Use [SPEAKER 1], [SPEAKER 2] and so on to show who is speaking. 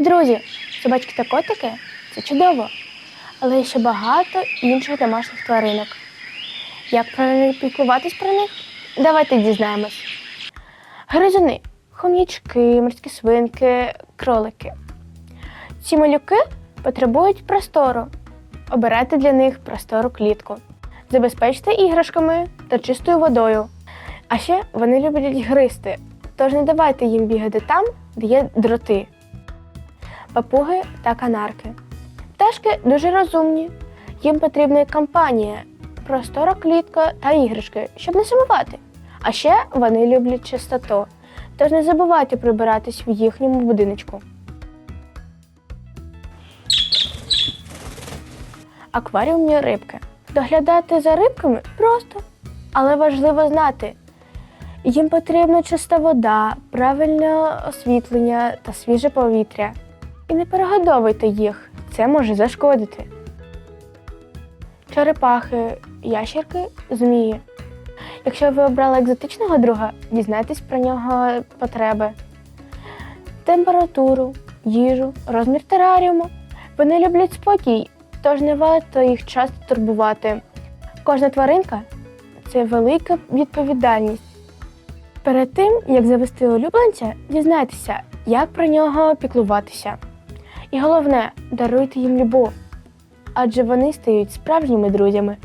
[SPEAKER 1] Друзі, собачки та котики це чудово, але є ще багато інших домашніх тваринок. Як правильно піклуватись про них? Давайте дізнаємось. Гризуни, хом'ячки, морські свинки, кролики. Ці малюки потребують простору. Обирайте для них простору клітку. Забезпечте іграшками та чистою водою. А ще вони люблять гризти, тож не давайте їм бігати там, де є дроти. Папуги та канарки. Пташки дуже розумні. Їм потрібна компанія, простора клітка та іграшки, щоб не сумувати. А ще вони люблять чистоту. Тож не забувайте прибиратись в їхньому будиночку. Акваріумні рибки. Доглядати за рибками просто, але важливо знати. Їм потрібна чиста вода, правильне освітлення та свіже повітря. І не перегодовуйте їх, це може зашкодити. Черепахи, ящерки, змії. Якщо ви обрали екзотичного друга, дізнайтесь про нього потреби, температуру, їжу, розмір тераріуму. Вони люблять спокій, тож не варто їх часто турбувати. Кожна тваринка це велика відповідальність. Перед тим, як завести улюбленця, дізнайтеся, як про нього піклуватися. І головне, даруйте їм любов, адже вони стають справжніми друзями.